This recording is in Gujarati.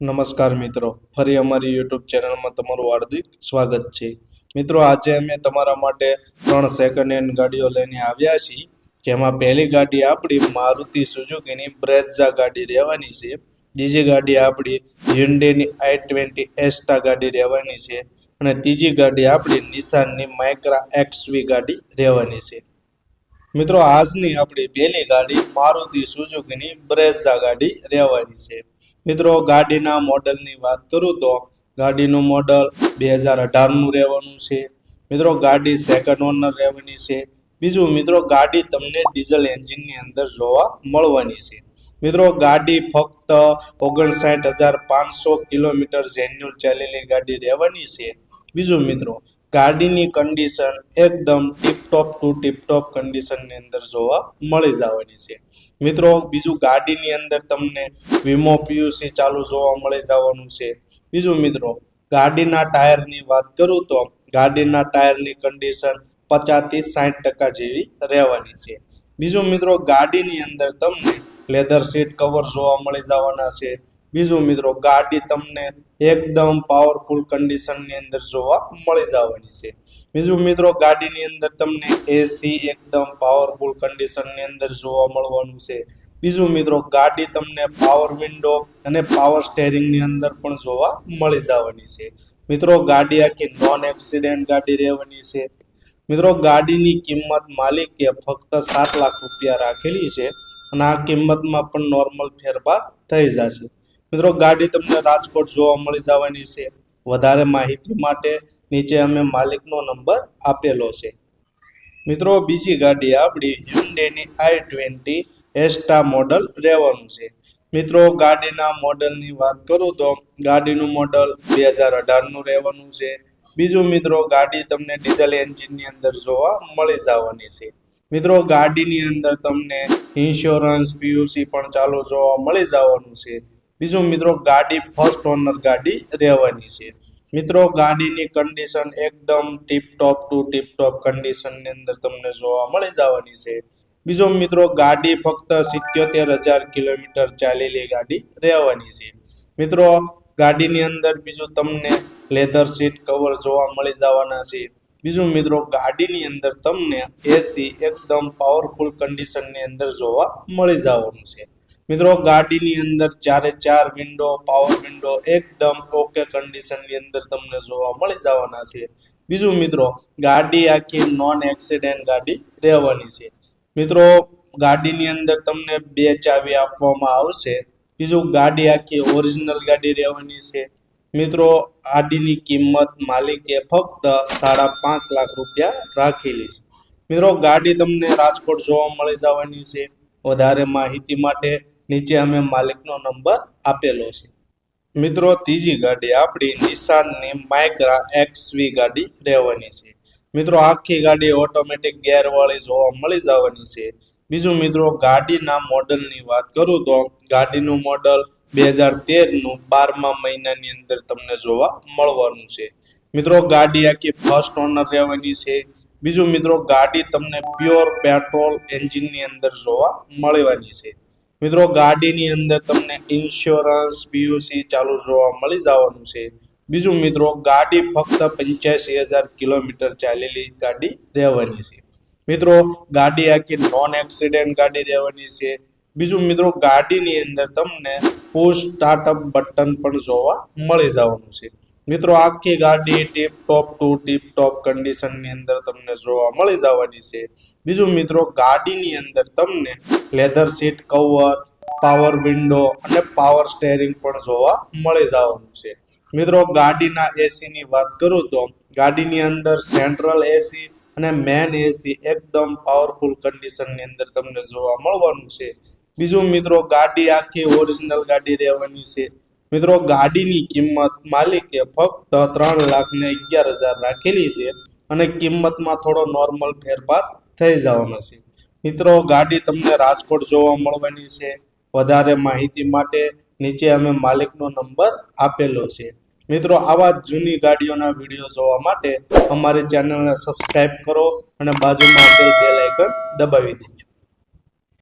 નમસ્કાર મિત્રો. ફરી અમારી યુટ્યુબ ચેનલમાં તમારું હાર્દિક સ્વાગત છે. મિત્રો, આજે અમે તમારા માટે ત્રણ સેકન્ડ હેન્ડ ગાડીઓ લઈને આવ્યા છીએ. જેમાં પહેલી ગાડી આપણી મારુતિ સુઝુકીની બ્રેઝા ગાડી રહેવાની છે. બીજી ગાડી આપણી હ્યુન્ડેની આઈ ટ્વેન્ટી એસ્ટા ગાડી રહેવાની છે. અને ત્રીજી ગાડી આપણી નિશાનની માઇક્રા એક્સવી ગાડી રહેવાની છે. મિત્રો, આજની આપણી પહેલી ગાડી મારુતિ સુઝુકીની બ્રેઝા ગાડી રહેવાની છે. મિત્રો, ગાડીના મોડલની વાત કરું તો ગાડીનું મોડલ બે હજાર અઢારનું રહેવાનું છે. મિત્રો, ગાડી સેકન્ડ ઓનર રહેવાની છે. બીજું, મિત્રો, ગાડી તમને ડીઝલ એન્જિનની અંદર જોવા મળવાની છે. મિત્રો, ગાડી ફક્ત ઓગણસાઠ હજાર પાંચસો કિલોમીટર જેન્યુઅલ ચાલેલી ગાડી રહેવાની છે. બીજું, મિત્રો, ગાડીની કન્ડિશન એકદમ ટીપટોપ ટુ ટીપટોપ કન્ડિશનની અંદર જોવા મળી જવાની છે. મિત્રો, બીજું ગાડીની અંદર તમને વીમો પીયુસી ચાલુ જોવા મળી જવાનું છે. બીજું મિત્રો, ગાડીના ટાયરની વાત કરું તો ગાડીના ટાયરની કન્ડિશન પચાસથી સાઠ ટકા જેવી રહેવાની છે. બીજું મિત્રો, ગાડીની અંદર તમને લેધર સીટ કવર જોવા મળી જવાના છે. બીજું મિત્રો, ગાડી તમને એકદમ પાવરફુલ કન્ડિશનની અંદર જોવા મળી જવાની છે. બીજું મિત્રો, ગાડીની અંદર તમને એસી એકદમ પાવરફુલ કન્ડિશનની અંદર જોવા મળવાનું છે. બીજું મિત્રો, ગાડી તમને પાવર વિન્ડો અને પાવર સ્ટેરિંગની અંદર પણ જોવા મળી જવાની છે. મિત્રો, ગાડી આખી નોન એક્સિડેન્ટ ગાડી રહેવાની છે. મિત્રો, ગાડીની કિંમત માલિકે ફક્ત સાત લાખ રૂપિયા રાખેલી છે અને આ કિંમતમાં પણ નોર્મલ ફેરફાર થઈ જશે. મિત્રો, ગાડી તમને રાજકોટ જોવા મળી જવાની છે. વધારે માહિતી માટે નીચે અમે માલિકનો નંબર આપેલો છે. મિત્રો, બીજી ગાડી આપણી હ્યુન્ડેની આઈ ટ્વેન્ટી એસ્ટા મોડલ રહેવાનું છે. મિત્રો, ગાડીના મોડલની વાત કરું તો ગાડીનું મોડલ બે હજાર અઢારનું રહેવાનું છે. બીજું મિત્રો, ગાડી તમને ડીઝલ એન્જિનની અંદર જોવા મળી જવાની છે. મિત્રો, ગાડીની અંદર તમને ઇન્સ્યોરન્સ પીયુસી પણ ચાલુ જોવા મળી જવાનું છે. બીજું મિત્રો ગાડી ફર્સ્ટ ઓનર ગાડી રહેવાની છે. મિત્રો, ગાડીની કન્ડિશન એકદમ ટીપટોપ ટુ ટીપટોપ કન્ડિશનની અંદર તમને જોવા મળી જવાની છે. બીજો મિત્રો, ગાડી ફક્ત સિત્યોતેર હજાર કિલોમીટર ચાલેલી ગાડી રહેવાની છે. મિત્રો, ગાડીની અંદર બીજું તમને લેધર સીટ કવર જોવા મળી જવાના છે. બીજું મિત્રો, ગાડીની અંદર તમને એસી એકદમ પાવરફુલ કન્ડિશનની અંદર જોવા મળી જવાનું છે. મિત્રો, ગાડીની અંદર ચારે ચાર વિન્ડો પાવર વિન્ડો એકદમ ઓકે કન્ડિશનની અંદર તમને જોવા મળી જવાના છે. બીજું મિત્રો, ગાડી આખી નોન એક્સિડન્ટ ગાડી રહેવાની છે. મિત્રો, ગાડીની અંદર તમને બે ચાવી આપવામાં આવશે. બીજું, ગાડી આખી ઓરિજિનલ ગાડી રહેવાની છે. મિત્રો ગાડીની કિંમત માલિકે ફક્ત સાડા પાંચ લાખ રૂપિયા રાખેલી છે. મિત્રો, ગાડી તમને રાજકોટ જોવા મળી જવાની છે. વધારે માહિતી માટે નીચે અમે માલિકનો નંબર આપેલો છે. મિત્રો, ત્રીજી ગાડી આપણી નિશાનની માઇક્રા એક્સવી ગાડી રહેવાની છે. મિત્રો, આખી ગાડી ઓટોમેટિક ગેરવાળી જોવા મળી જવાની છે. બીજું મિત્રો, ગાડીના મોડલની વાત કરું તો ગાડીનું મોડલ બે હજાર તેરનું બારમા મહિનાની અંદર તમને જોવા મળવાનું છે. મિત્રો, ગાડી આખી ફર્સ્ટ ઓનર રહેવાની છે. બીજું મિત્રો, ગાડી તમને પ્યોર પેટ્રોલ એન્જિનની અંદર જોવા મળવાની છે. મિત્રો, ગાડીની અંદર તમને ઇન્સ્યોરન્સ પીયુસી ચાલુ જોવા મળી જવાનું છે. બીજું મિત્રો, ગાડી ફક્ત પંચ્યાસી હજાર કિલોમીટર ચાલેલી ગાડી રહેવાની છે. મિત્રો, ગાડી આખી નોન એક્સિડન્ટ ગાડી રહેવાની છે. બીજું મિત્રો, ગાડીની અંદર તમને પુશ સ્ટાર્ટઅપ બટન પણ જોવા મળી જવાનું છે. મિત્રો, આખી ગાડી tip top to tip top કન્ડિશનની અંદર તમને જોવા મળી જવાની છે. બીજું મિત્રો, ગાડીની અંદર તમને leather seat cover power window અને પાવર સ્ટેરિંગ પણ જોવા મળી જવાનું છે. મિત્રો, ગાડીના એસીની વાત કરું તો ગાડીની અંદર સેન્ટ્રલ એસી અને મેન એસી એકદમ પાવરફુલ કન્ડિશનની અંદર તમને જોવા મળવાનું છે. બીજું મિત્રો, ગાડી આખી ઓરિજિનલ ગાડી રહેવાની છે. મિત્રો, ગાડીની કિંમત માલિકે ફક્ત ત્રણ લાખ ને અગિયાર હજાર રાખેલી છે અને કિંમતમાં થોડો નોર્મલ ફેરફાર થઈ જવાનો છે. મિત્રો, ગાડી તમને રાજકોટ જોવા મળવાની છે. વધારે માહિતી માટે નીચે અમે માલિકનો નંબર આપેલો છે. મિત્રો, આવા જૂની ગાડીઓના વીડિયો જોવા માટે અમારી ચેનલને સબસ્ક્રાઇબ કરો અને બાજુમાં આપેલ બેલ આઇકન દબાવી દેજો.